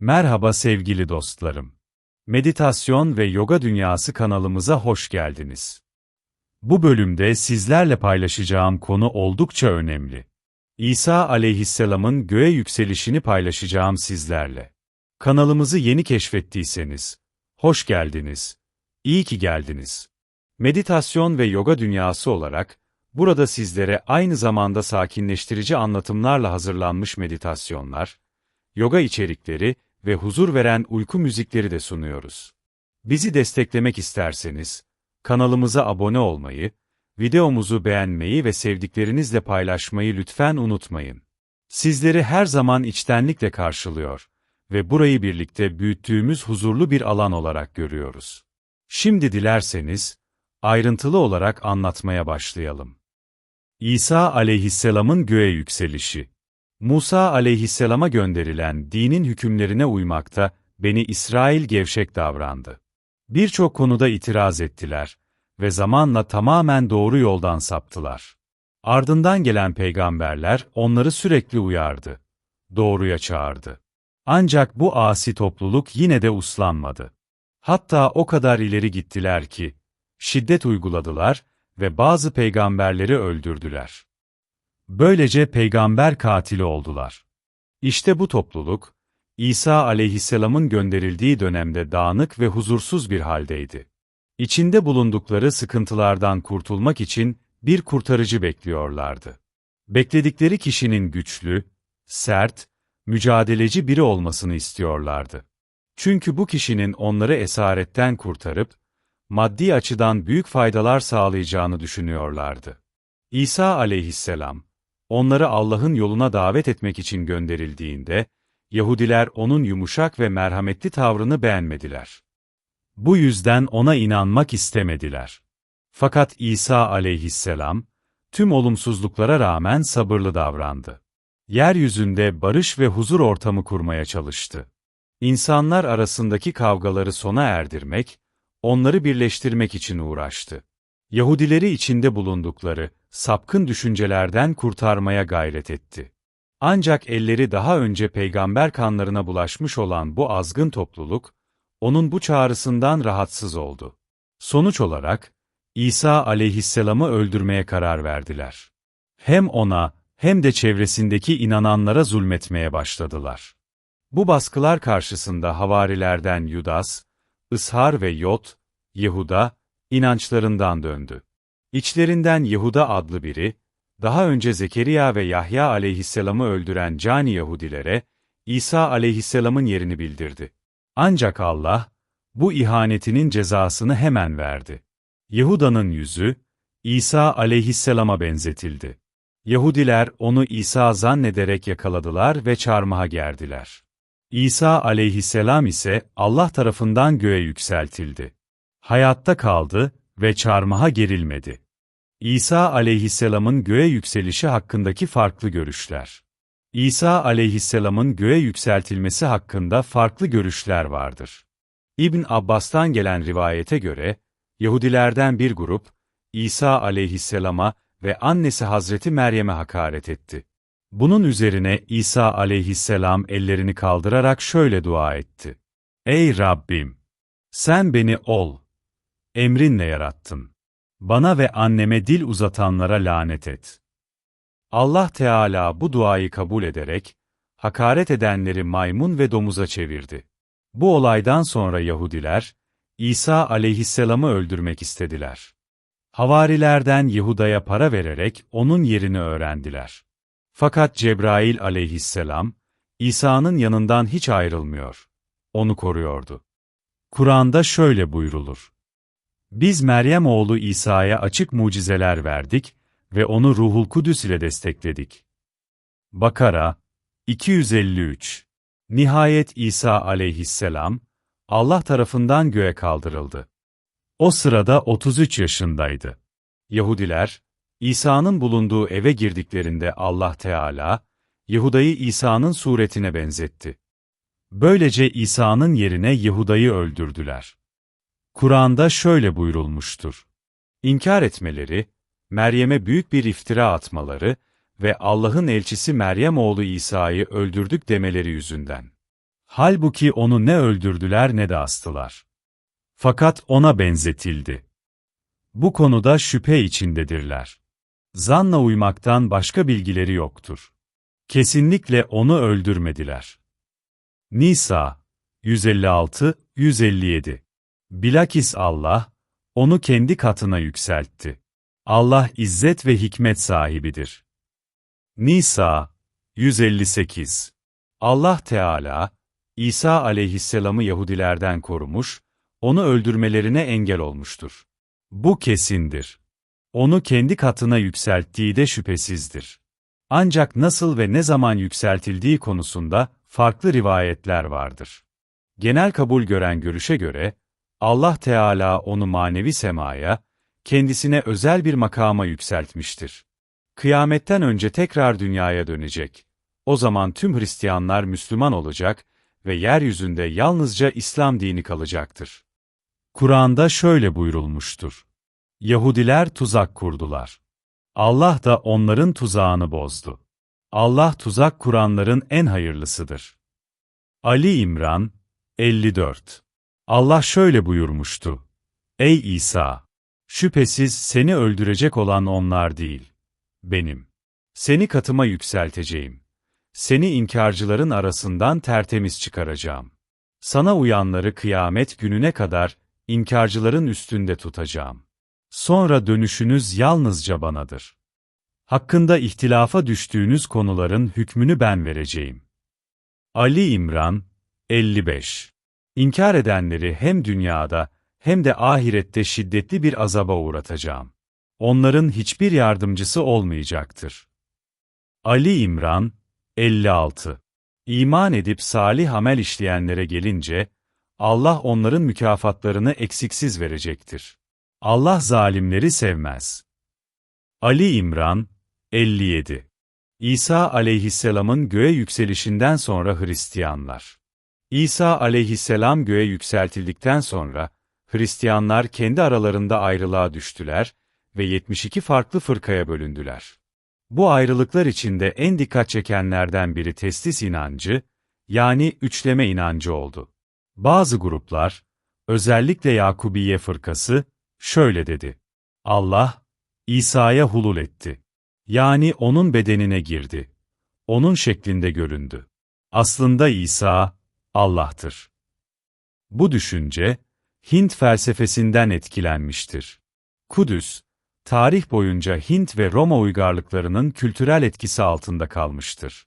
Merhaba sevgili dostlarım. Meditasyon ve Yoga Dünyası kanalımıza hoş geldiniz. Bu bölümde sizlerle paylaşacağım konu oldukça önemli. İsa aleyhisselamın göğe yükselişini paylaşacağım sizlerle. Kanalımızı yeni keşfettiyseniz, hoş geldiniz, iyi ki geldiniz. Meditasyon ve yoga dünyası olarak, burada sizlere aynı zamanda sakinleştirici anlatımlarla hazırlanmış meditasyonlar, yoga içerikleri ve huzur veren uyku müzikleri de sunuyoruz. Bizi desteklemek isterseniz, kanalımıza abone olmayı, videomuzu beğenmeyi ve sevdiklerinizle paylaşmayı lütfen unutmayın. Sizleri her zaman içtenlikle karşılıyor ve burayı birlikte büyüttüğümüz huzurlu bir alan olarak görüyoruz. Şimdi dilerseniz, ayrıntılı olarak anlatmaya başlayalım. İsa aleyhisselamın göğe yükselişi Musa aleyhisselama gönderilen dinin hükümlerine uymakta, Beni İsrail gevşek davrandı. Birçok konuda itiraz ettiler ve zamanla tamamen doğru yoldan saptılar. Ardından gelen peygamberler onları sürekli uyardı. Doğruya çağırdı. Ancak bu asi topluluk yine de uslanmadı. Hatta o kadar ileri gittiler ki, şiddet uyguladılar ve bazı peygamberleri öldürdüler. Böylece peygamber katili oldular. İşte bu topluluk, İsa aleyhisselamın gönderildiği dönemde dağınık ve huzursuz bir haldeydi. İçinde bulundukları sıkıntılardan kurtulmak için bir kurtarıcı bekliyorlardı. Bekledikleri kişinin güçlü, sert, mücadeleci biri olmasını istiyorlardı. Çünkü bu kişinin onları esaretten kurtarıp, maddi açıdan büyük faydalar sağlayacağını düşünüyorlardı. İsa aleyhisselam, onları Allah'ın yoluna davet etmek için gönderildiğinde, Yahudiler onun yumuşak ve merhametli tavrını beğenmediler. Bu yüzden ona inanmak istemediler. Fakat İsa aleyhisselam, tüm olumsuzluklara rağmen sabırlı davrandı. Yeryüzünde barış ve huzur ortamı kurmaya çalıştı. İnsanlar arasındaki kavgaları sona erdirmek, onları birleştirmek için uğraştı. Yahudileri içinde bulundukları, sapkın düşüncelerden kurtarmaya gayret etti. Ancak elleri daha önce peygamber kanlarına bulaşmış olan bu azgın topluluk, onun bu çağrısından rahatsız oldu. Sonuç olarak, İsa aleyhisselamı öldürmeye karar verdiler. Hem ona, hem de çevresindeki inananlara zulmetmeye başladılar. Bu baskılar karşısında havarilerden Yudas, Ishar ve Yot, Yehuda, inançlarından döndü. İçlerinden Yehuda adlı biri, daha önce Zekeriya ve Yahya aleyhisselamı öldüren cani Yahudilere, İsa aleyhisselamın yerini bildirdi. Ancak Allah, bu ihanetinin cezasını hemen verdi. Yehuda'nın yüzü, İsa aleyhisselama benzetildi. Yahudiler onu İsa zannederek yakaladılar ve çarmıha gerdiler. İsa aleyhisselam ise Allah tarafından göğe yükseltildi. Hayatta kaldı ve çarmıha gerilmedi. İsa aleyhisselamın göğe yükselişi hakkındaki farklı görüşler. İsa aleyhisselamın göğe yükseltilmesi hakkında farklı görüşler vardır. İbn Abbas'tan gelen rivayete göre, Yahudilerden bir grup, İsa aleyhisselama ve annesi Hazreti Meryem'e hakaret etti. Bunun üzerine İsa aleyhisselam ellerini kaldırarak şöyle dua etti. Ey Rabbim! Sen beni ol, emrinle yarattın. Bana ve anneme dil uzatanlara lanet et. Allah Teala bu duayı kabul ederek, hakaret edenleri maymun ve domuza çevirdi. Bu olaydan sonra Yahudiler, İsa aleyhisselamı öldürmek istediler. Havarilerden Yehuda'ya para vererek onun yerini öğrendiler. Fakat Cebrail aleyhisselam, İsa'nın yanından hiç ayrılmıyor. Onu koruyordu. Kur'an'da şöyle buyrulur. Biz Meryem oğlu İsa'ya açık mucizeler verdik ve onu Ruhul Kudüs ile destekledik. Bakara 253 Nihayet İsa aleyhisselam, Allah tarafından göğe kaldırıldı. O sırada 33 yaşındaydı. Yahudiler, İsa'nın bulunduğu eve girdiklerinde Allah Teala, Yahuda'yı İsa'nın suretine benzetti. Böylece İsa'nın yerine Yahuda'yı öldürdüler. Kur'an'da şöyle buyurulmuştur. İnkar etmeleri, Meryem'e büyük bir iftira atmaları ve Allah'ın elçisi Meryem oğlu İsa'yı öldürdük demeleri yüzünden. Halbuki onu ne öldürdüler ne de astılar. Fakat ona benzetildi. Bu konuda şüphe içindedirler. Zanla uymaktan başka bilgileri yoktur. Kesinlikle onu öldürmediler. Nisa 156-157 Bilakis Allah, onu kendi katına yükseltti. Allah izzet ve hikmet sahibidir. Nisa 158 Allah Teala, İsa aleyhisselamı Yahudilerden korumuş, onu öldürmelerine engel olmuştur. Bu kesindir. Onu kendi katına yükselttiği de şüphesizdir. Ancak nasıl ve ne zaman yükseltildiği konusunda farklı rivayetler vardır. Genel kabul gören görüşe göre, Allah Teala onu manevi semaya, kendisine özel bir makama yükseltmiştir. Kıyametten önce tekrar dünyaya dönecek. O zaman tüm Hristiyanlar Müslüman olacak ve yeryüzünde yalnızca İslam dini kalacaktır. Kur'an'da şöyle buyurulmuştur. Yahudiler tuzak kurdular. Allah da onların tuzağını bozdu. Allah tuzak kuranların en hayırlısıdır. Ali İmran 54 Allah şöyle buyurmuştu. Ey İsa! Şüphesiz seni öldürecek olan onlar değil. Benim. Seni katıma yükselteceğim. Seni inkarcıların arasından tertemiz çıkaracağım. Sana uyanları kıyamet gününe kadar inkarcıların üstünde tutacağım. Sonra dönüşünüz yalnızca banadır. Hakkında ihtilafa düştüğünüz konuların hükmünü ben vereceğim. Ali İmran 55 İnkar edenleri hem dünyada hem de ahirette şiddetli bir azaba uğratacağım. Onların hiçbir yardımcısı olmayacaktır. Ali İmran 56 İman edip salih amel işleyenlere gelince, Allah onların mükafatlarını eksiksiz verecektir. Allah zalimleri sevmez. Ali İmran 57 İsa aleyhisselamın göğe yükselişinden sonra Hristiyanlar İsa aleyhisselam göğe yükseltildikten sonra, Hristiyanlar kendi aralarında ayrılığa düştüler ve 72 farklı fırkaya bölündüler. Bu ayrılıklar içinde en dikkat çekenlerden biri testis inancı, yani üçleme inancı oldu. Bazı gruplar, özellikle Yakubiye fırkası, şöyle dedi. Allah, İsa'ya hulul etti. Yani onun bedenine girdi. Onun şeklinde göründü. Aslında İsa, Allah'tır. Bu düşünce, Hint felsefesinden etkilenmiştir. Kudüs, tarih boyunca Hint ve Roma uygarlıklarının kültürel etkisi altında kalmıştır.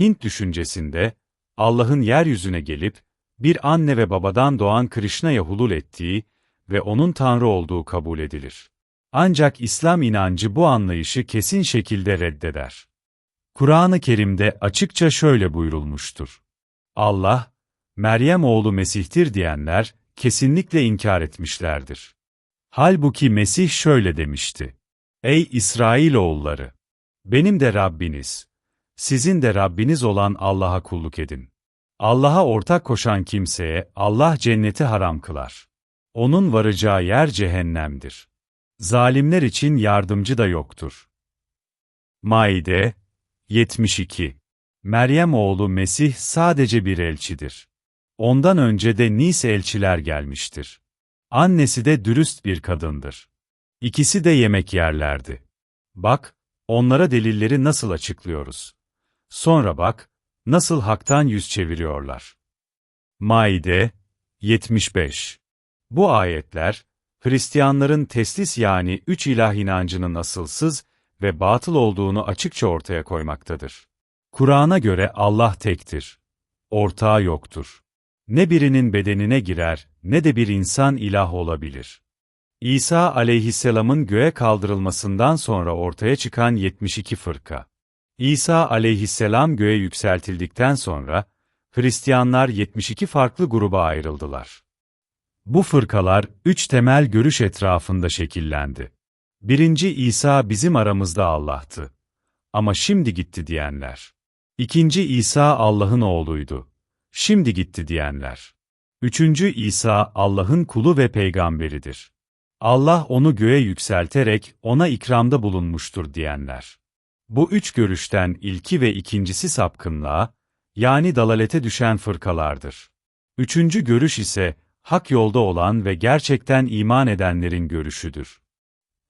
Hint düşüncesinde, Allah'ın yeryüzüne gelip, bir anne ve babadan doğan Krishna'ya hulul ettiği ve onun Tanrı olduğu kabul edilir. Ancak İslam inancı bu anlayışı kesin şekilde reddeder. Kur'an-ı Kerim'de açıkça şöyle buyurulmuştur. Allah, Meryem oğlu Mesih'tir diyenler, kesinlikle inkar etmişlerdir. Halbuki Mesih şöyle demişti. Ey İsrailoğulları! Benim de Rabbiniz, sizin de Rabbiniz olan Allah'a kulluk edin. Allah'a ortak koşan kimseye Allah cenneti haram kılar. Onun varacağı yer cehennemdir. Zalimler için yardımcı da yoktur. Maide 72 Meryem oğlu Mesih sadece bir elçidir. Ondan önce de Nis elçiler gelmiştir. Annesi de dürüst bir kadındır. İkisi de yemek yerlerdi. Bak, onlara delilleri nasıl açıklıyoruz. Sonra bak, nasıl haktan yüz çeviriyorlar. Maide 75 Bu ayetler, Hristiyanların teslis yani üç ilah inancının asılsız ve batıl olduğunu açıkça ortaya koymaktadır. Kur'an'a göre Allah tektir. Ortağı yoktur. Ne birinin bedenine girer, ne de bir insan ilah olabilir. İsa aleyhisselamın göğe kaldırılmasından sonra ortaya çıkan 72 fırka. İsa aleyhisselam göğe yükseltildikten sonra, Hristiyanlar 72 farklı gruba ayrıldılar. Bu fırkalar, üç temel görüş etrafında şekillendi. Birinci İsa bizim aramızda Allah'tı. Ama şimdi gitti diyenler. İkinci İsa Allah'ın oğluydu. Şimdi gitti diyenler. Üçüncü İsa Allah'ın kulu ve peygamberidir. Allah onu göğe yükselterek ona ikramda bulunmuştur diyenler. Bu üç görüşten ilki ve ikincisi sapkınlığa, Yani dalalete düşen fırkalardır. Üçüncü görüş ise, hak yolda olan ve gerçekten iman edenlerin görüşüdür.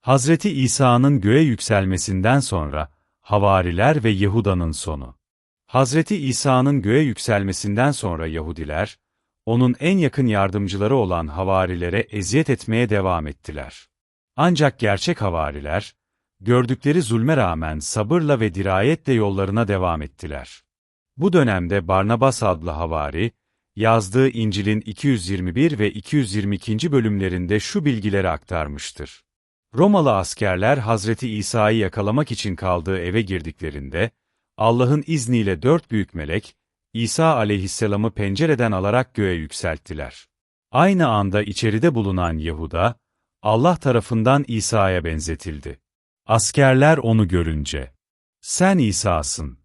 Hazreti İsa'nın göğe yükselmesinden sonra, Havariler ve Yahuda'nın sonu. Hazreti İsa'nın göğe yükselmesinden sonra Yahudiler, onun en yakın yardımcıları olan havarilere eziyet etmeye devam ettiler. Ancak gerçek havariler, gördükleri zulme rağmen sabırla ve dirayetle yollarına devam ettiler. Bu dönemde Barnabas adlı havari, yazdığı İncil'in 221 ve 222. bölümlerinde şu bilgileri aktarmıştır. Romalı askerler Hazreti İsa'yı yakalamak için kaldığı eve girdiklerinde, Allah'ın izniyle dört büyük melek, İsa aleyhisselamı pencereden alarak göğe yükselttiler. Aynı anda içeride bulunan Yahuda, Allah tarafından İsa'ya benzetildi. Askerler onu görünce, sen İsa'sın,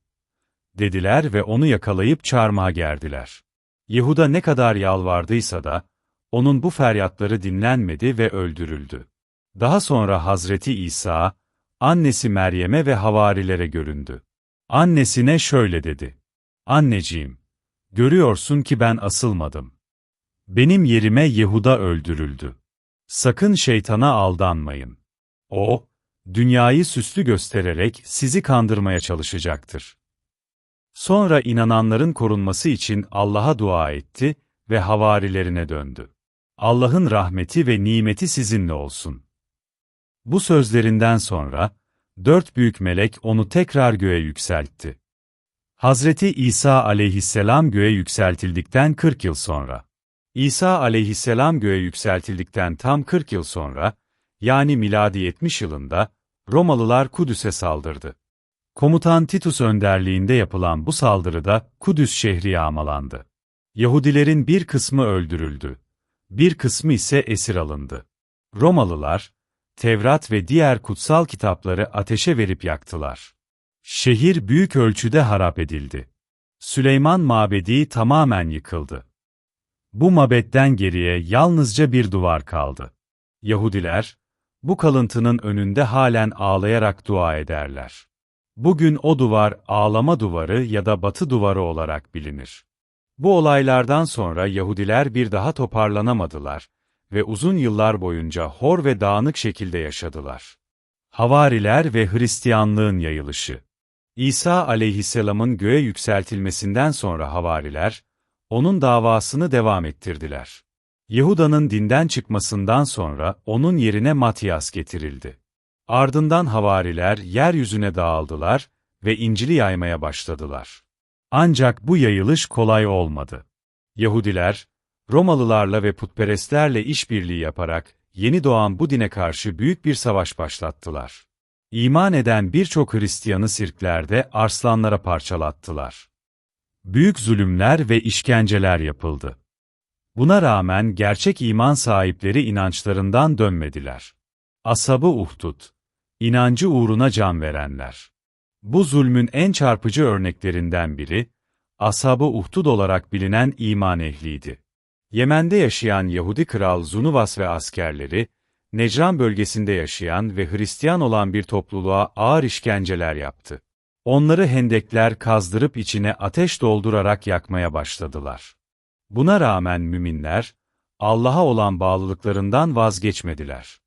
dediler ve onu yakalayıp çarmıha gerdiler. Yahuda ne kadar yalvardıysa da, onun bu feryatları dinlenmedi ve öldürüldü. Daha sonra Hazreti İsa, annesi Meryem'e ve havarilere göründü. Annesine şöyle dedi. Anneciğim, görüyorsun ki ben asılmadım. Benim yerime Yehuda öldürüldü. Sakın şeytana aldanmayın. O, dünyayı süslü göstererek sizi kandırmaya çalışacaktır. Sonra inananların korunması için Allah'a dua etti ve havarilerine döndü. Allah'ın rahmeti ve nimeti sizinle olsun. Bu sözlerinden sonra, dört büyük melek onu tekrar göğe yükseltti. Hazreti İsa aleyhisselam göğe yükseltildikten 40 yıl sonra, İsa aleyhisselam göğe yükseltildikten tam 40 yıl sonra, yani miladi 70 yılında, Romalılar Kudüs'e saldırdı. Komutan Titus önderliğinde yapılan bu saldırıda Kudüs şehri yağmalandı. Yahudilerin bir kısmı öldürüldü. Bir kısmı ise esir alındı. Romalılar, Tevrat ve diğer kutsal kitapları ateşe verip yaktılar. Şehir büyük ölçüde harap edildi. Süleyman Mabedi tamamen yıkıldı. Bu mabetten geriye yalnızca bir duvar kaldı. Yahudiler, bu kalıntının önünde halen ağlayarak dua ederler. Bugün o duvar ağlama duvarı ya da batı duvarı olarak bilinir. Bu olaylardan sonra Yahudiler bir daha toparlanamadılar ve uzun yıllar boyunca hor ve dağınık şekilde yaşadılar. Havariler ve Hristiyanlığın yayılışı İsa aleyhisselamın göğe yükseltilmesinden sonra havariler, onun davasını devam ettirdiler. Yahuda'nın dinden çıkmasından sonra onun yerine Matyas getirildi. Ardından havariler yeryüzüne dağıldılar ve İncil'i yaymaya başladılar. Ancak bu yayılış kolay olmadı. Yahudiler, Romalılarla ve putperestlerle işbirliği yaparak, yeni doğan bu dine karşı büyük bir savaş başlattılar. İman eden birçok Hristiyanı sirklerde arslanlara parçalattılar. Büyük zulümler ve işkenceler yapıldı. Buna rağmen gerçek iman sahipleri inançlarından dönmediler. Asabı Uhdud, inancı uğruna can verenler. Bu zulmün en çarpıcı örneklerinden biri, Ashab-ı Uhdud olarak bilinen iman ehliydi. Yemen'de yaşayan Yahudi kral Zunuvas ve askerleri, Necran bölgesinde yaşayan ve Hristiyan olan bir topluluğa ağır işkenceler yaptı. Onları hendekler kazdırıp içine ateş doldurarak yakmaya başladılar. Buna rağmen müminler, Allah'a olan bağlılıklarından vazgeçmediler.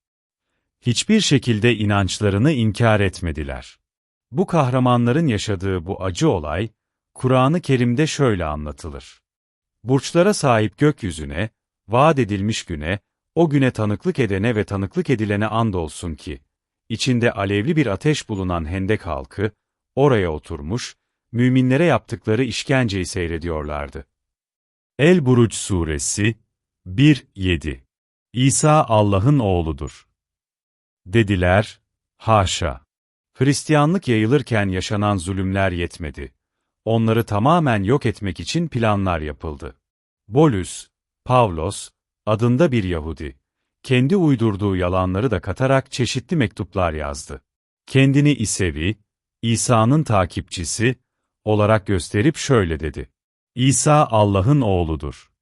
Hiçbir şekilde inançlarını inkar etmediler. Bu kahramanların yaşadığı bu acı olay, Kur'an-ı Kerim'de şöyle anlatılır. Burçlara sahip gökyüzüne, vaat edilmiş güne, o güne tanıklık edene ve tanıklık edilene andolsun ki, içinde alevli bir ateş bulunan hendek halkı, oraya oturmuş, müminlere yaptıkları işkenceyi seyrediyorlardı. El-Buruc Suresi 1-7 İsa Allah'ın oğludur. Dediler, haşa. Hristiyanlık yayılırken yaşanan zulümler yetmedi. Onları tamamen yok etmek için planlar yapıldı. Bolus, Pavlos, adında bir Yahudi, kendi uydurduğu yalanları da katarak çeşitli mektuplar yazdı. Kendini İsevi, İsa'nın takipçisi, olarak gösterip şöyle dedi. İsa Allah'ın oğludur.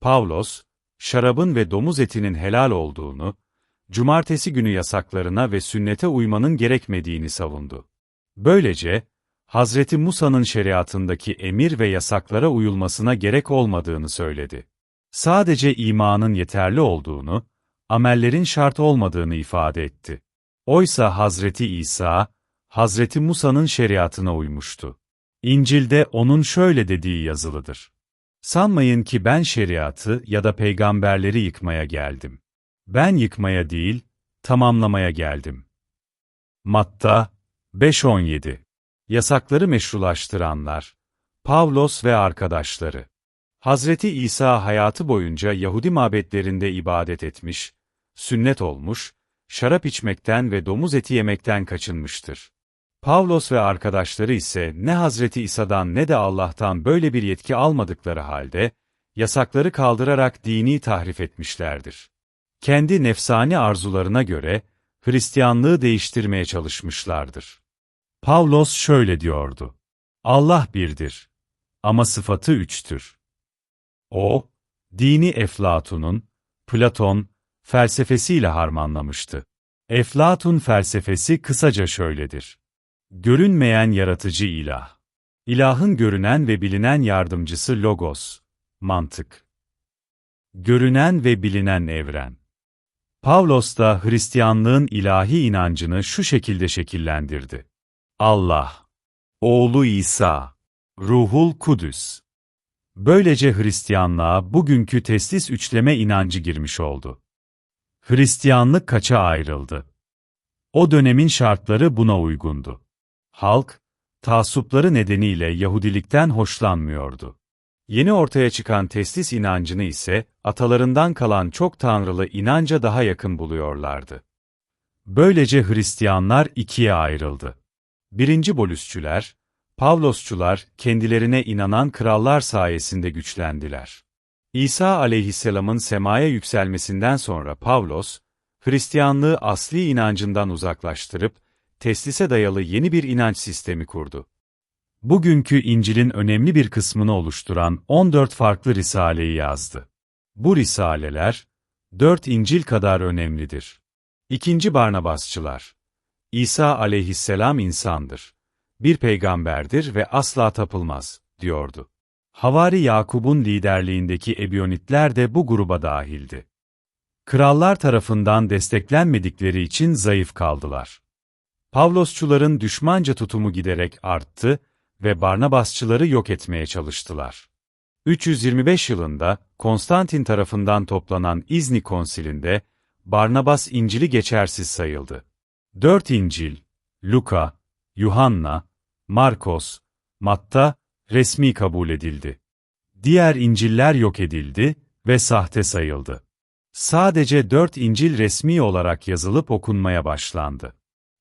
Pavlos, şarabın ve domuz etinin helal olduğunu, cumartesi günü yasaklarına ve sünnete uymanın gerekmediğini savundu. Böylece, Hazreti Musa'nın şeriatındaki emir ve yasaklara uyulmasına gerek olmadığını söyledi. Sadece imanın yeterli olduğunu, amellerin şart olmadığını ifade etti. Oysa Hazreti İsa, Hazreti Musa'nın şeriatına uymuştu. İncil'de onun şöyle dediği yazılıdır. Sanmayın ki ben şeriatı ya da peygamberleri yıkmaya geldim. Ben yıkmaya değil, tamamlamaya geldim. Matta 5.17 Yasakları meşrulaştıranlar Pavlos ve arkadaşları Hazreti İsa hayatı boyunca Yahudi mabetlerinde ibadet etmiş, sünnet olmuş, şarap içmekten ve domuz eti yemekten kaçınmıştır. Pavlos ve arkadaşları ise ne Hazreti İsa'dan ne de Allah'tan böyle bir yetki almadıkları halde, yasakları kaldırarak dini tahrif etmişlerdir. Kendi nefsani arzularına göre, Hristiyanlığı değiştirmeye çalışmışlardır. Pavlos şöyle diyordu. Allah birdir. Ama sıfatı üçtür. O, dini Eflatun'un, Platon, felsefesiyle harmanlamıştı. Eflatun felsefesi kısaca şöyledir. Görünmeyen yaratıcı ilah. İlahın görünen ve bilinen yardımcısı logos, mantık. Görünen ve bilinen evren. Pavlos da Hristiyanlığın ilahi inancını şu şekilde şekillendirdi. Allah, Oğlu İsa, Ruhul Kudüs. Böylece Hristiyanlığa bugünkü teslis üçleme inancı girmiş oldu. Hristiyanlık kaça ayrıldı? O dönemin şartları buna uygundu. Halk, taassupları nedeniyle Yahudilikten hoşlanmıyordu. Yeni ortaya çıkan teslis inancını ise atalarından kalan çok tanrılı inanca daha yakın buluyorlardı. Böylece Hristiyanlar ikiye ayrıldı. Birinci bolüsçüler, Pavlosçular kendilerine inanan krallar sayesinde güçlendiler. İsa aleyhisselamın semaya yükselmesinden sonra Pavlos, Hristiyanlığı asli inancından uzaklaştırıp, teslise dayalı yeni bir inanç sistemi kurdu. Bugünkü İncil'in önemli bir kısmını oluşturan 14 farklı risaleyi yazdı. Bu risaleler, dört İncil kadar önemlidir. İkinci Barnabasçılar İsa aleyhisselam insandır. Bir peygamberdir ve asla tapılmaz, diyordu. Havari Yakub'un liderliğindeki Ebionitler de bu gruba dahildi. Krallar tarafından desteklenmedikleri için zayıf kaldılar. Pavlosçuların düşmanca tutumu giderek arttı ve Barnabasçıları yok etmeye çalıştılar. 325 yılında Konstantin tarafından toplanan İzni Konsili'nde Barnabas İncil'i geçersiz sayıldı. Dört İncil, Luka, Yuhanna, Markos, Matta resmi kabul edildi. Diğer İncil'ler yok edildi ve sahte sayıldı. Sadece dört İncil resmi olarak yazılıp okunmaya başlandı.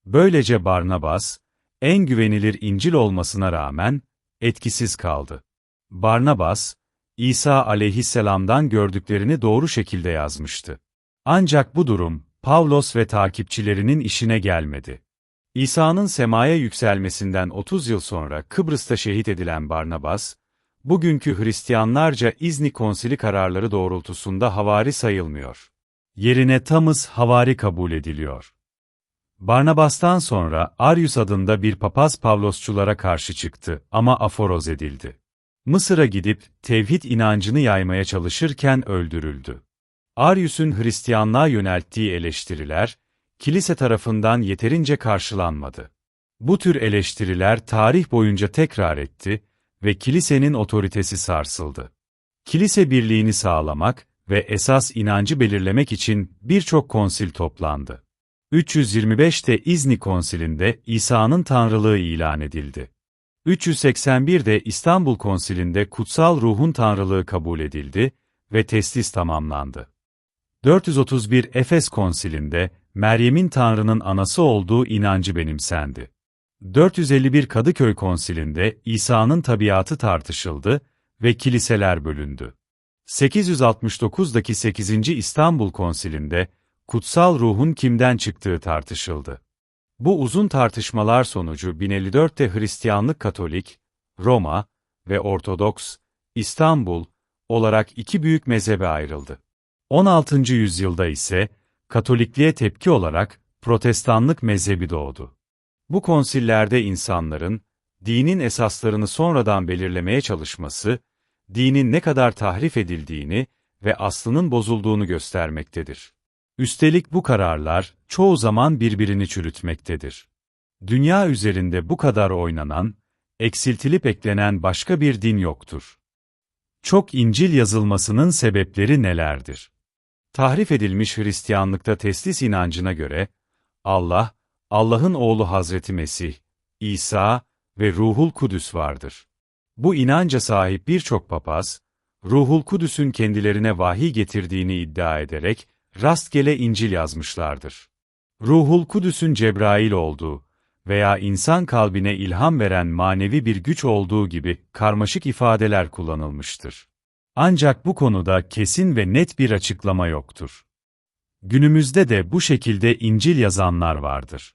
Böylece Barnabas, en güvenilir İncil olmasına rağmen, etkisiz kaldı. Barnabas, İsa aleyhisselamdan gördüklerini doğru şekilde yazmıştı. Ancak bu durum, Pavlos ve takipçilerinin işine gelmedi. İsa'nın semaya yükselmesinden 30 yıl sonra Kıbrıs'ta şehit edilen Barnabas, bugünkü Hristiyanlarca İzni Konsili kararları doğrultusunda havari sayılmıyor. Yerine Tamız havari kabul ediliyor. Barnabas'tan sonra Arius adında bir papaz Pavlosçulara karşı çıktı ama aforoz edildi. Mısır'a gidip tevhid inancını yaymaya çalışırken öldürüldü. Arius'un Hristiyanlığa yönelttiği eleştiriler, kilise tarafından yeterince karşılanmadı. Bu tür eleştiriler tarih boyunca tekrar etti ve kilisenin otoritesi sarsıldı. Kilise birliğini sağlamak ve esas inancı belirlemek için birçok konsil toplandı. 325'te İzni Konsili'nde İsa'nın tanrılığı ilan edildi. 381'de İstanbul Konsili'nde kutsal ruhun tanrılığı kabul edildi ve teslis tamamlandı. 431 Efes Konsili'nde Meryem'in Tanrı'nın anası olduğu inancı benimsendi. 451 Kadıköy Konsili'nde İsa'nın tabiatı tartışıldı ve kiliseler bölündü. 869'daki 8. İstanbul Konsili'nde kutsal ruhun kimden çıktığı tartışıldı. Bu uzun tartışmalar sonucu 1054'te Hristiyanlık Katolik, Roma ve Ortodoks, İstanbul olarak iki büyük mezhebe ayrıldı. 16. yüzyılda ise Katolikliğe tepki olarak Protestanlık mezhebi doğdu. Bu konsillerde insanların dinin esaslarını sonradan belirlemeye çalışması, dinin ne kadar tahrif edildiğini ve aslının bozulduğunu göstermektedir. Üstelik bu kararlar, çoğu zaman birbirini çürütmektedir. Dünya üzerinde bu kadar oynanan, eksiltilip eklenen başka bir din yoktur. Çok İncil yazılmasının sebepleri nelerdir? Tahrif edilmiş Hristiyanlıkta teslis inancına göre, Allah, Allah'ın oğlu Hazreti Mesih, İsa ve Ruhul Kudüs vardır. Bu inanca sahip birçok papaz, Ruhul Kudüs'ün kendilerine vahiy getirdiğini iddia ederek, rastgele İncil yazmışlardır. Ruhul Kudüs'ün Cebrail olduğu veya insan kalbine ilham veren manevi bir güç olduğu gibi karmaşık ifadeler kullanılmıştır. Ancak bu konuda kesin ve net bir açıklama yoktur. Günümüzde de bu şekilde İncil yazanlar vardır.